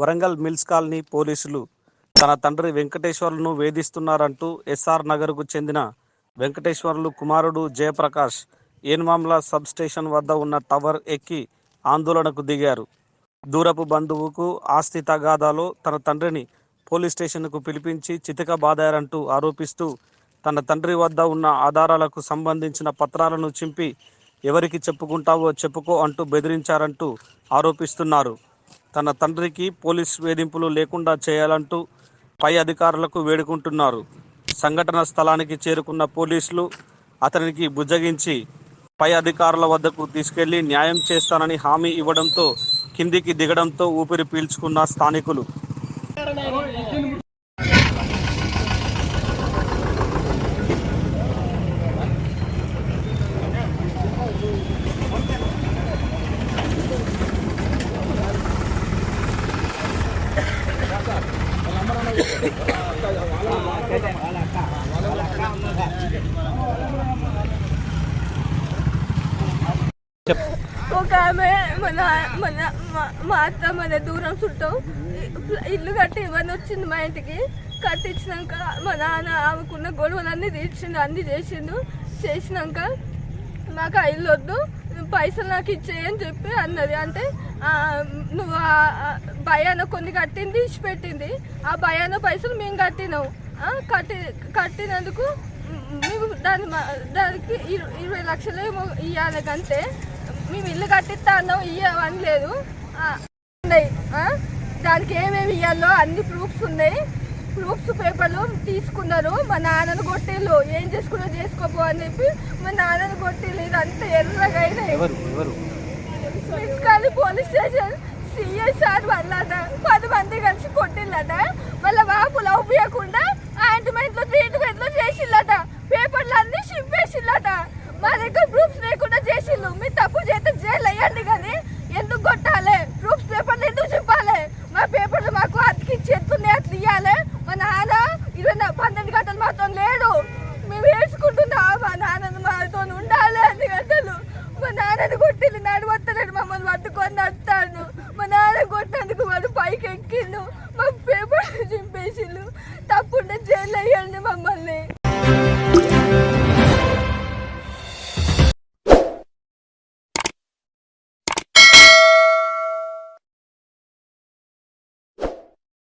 Warangal mills colony పోలీసులు తన తండ్రి వెంకటేశ్వర్లను వేధిస్తున్నారంటూ ఎస్ఆర్ నగర్కు చెందిన వెంకటేశ్వర్లు కుమారుడు జయప్రకాష్ ఏన్మామ్లా సబ్ స్టేషన్ వద్ద ఉన్న టవర్ ఎక్కి ఆందోళనకు దిగారు. దూరపు బంధువుకు ఆస్తి తగాదాలో తన తండ్రిని పోలీస్ స్టేషన్కు పిలిపించి చితక బాదారంటూ ఆరోపిస్తూ తన తండ్రి వద్ద ఉన్న ఆధారాలకు సంబంధించిన పత్రాలను చింపి ఎవరికి చెప్పుకుంటావో చెప్పుకో అంటూ బెదిరించారంటూ ఆరోపిస్తున్నారు. తన తండ్రికి పోలీస్ వేధింపులు లేకుండా చేయాలంటూ పై అధికారులకు వేడుకుంటున్నారు. సంఘటన స్థలానికి చేరుకున్న పోలీసులు అతనికి బుజ్జగించి పై అధికారుల వద్దకు తీసుకెళ్ళి న్యాయం చేస్తానని హామీ ఇవ్వడంతో కిందికి దిగడంతో ఊపిరి పీల్చుకున్న స్థానికులు. ఒక ఆమె మన మన మా- మా అత్త మన దూరం చుట్టూ ఇల్లు కట్టి ఇవన్నీ వచ్చింది మా ఇంటికి. కట్టించినాక మా నాన్న ఆమెకున్న గొడవలన్నీ తీర్చిండు అన్ని చేసిండు. చేసినాక మాకు ఆ ఇల్లు వద్దు. పైసలు నాకు ఇచ్చేయని చెప్పి అన్నది. అంటే నువ్వు భయాన కొన్ని కట్టింది ఇచ్చి పెట్టింది. ఆ భయాన పైసలు మేము కట్టినాం. కట్టి కట్టినందుకు మేము దాని మ- దానికి ఇరవై లక్షలు ఏమో ఇవ్వాలి కంటే మేము ఇల్లు కట్టిస్తా అన్నాం ఇవ్వని లేదు. ఉన్నాయి. దానికి ఏమేమి ఇవ్వాలో అన్ని ప్రూఫ్స్ ఉన్నాయి. ప్రూఫ్స్ పేపర్లు తీసుకున్నారు. మా నాన్నను కొట్టిల్లు. ఏం చేసుకున్నా చేసుకోపో అని చెప్పి మా నాన్నను కొట్టిల్లు. ఇదంతా ఎర్రగా అయినాయి పోలీస్ స్టేషన్ సిఎస్ఆర్ వాళ్ళట. పది మంది కలిసి కొట్టిల్లట. వాళ్ళ వాపులు ఉపయోగకుండా ఆయింట్మెంట్లో ట్రీట్మెంట్లో చేసిల్లట పేపర్లు అన్ని చింపేసిల్లట మా దగ్గర ప్రూఫ్స్ లేకుండా చేసిల్లు మీరు తప్పు చేస్తే జైలు అయ్యండి కానీ ఎందుకు కొట్టాలి ప్రూఫ్స్ పేపర్లు ఎందుకు చింపాలి మా పేపర్లు మాకు అతికిచ్చి ఎత్తున్నాయి అట్లా ఇవ్వాలి మా నాన్న ఇరవై నా- పన్నెండు గంటలు మాతో లేడు. మేము వేసుకుంటున్నా మా నాన్న మాతో ఉండాలి అని గంటలు. మా నాన్నని కొట్టింది నడవత్తలేడు మమ్మల్ని పట్టుకొని నడుతాడు మా నాన్న కొట్టినందుకు వాడు పైకి ఎక్కిండు మా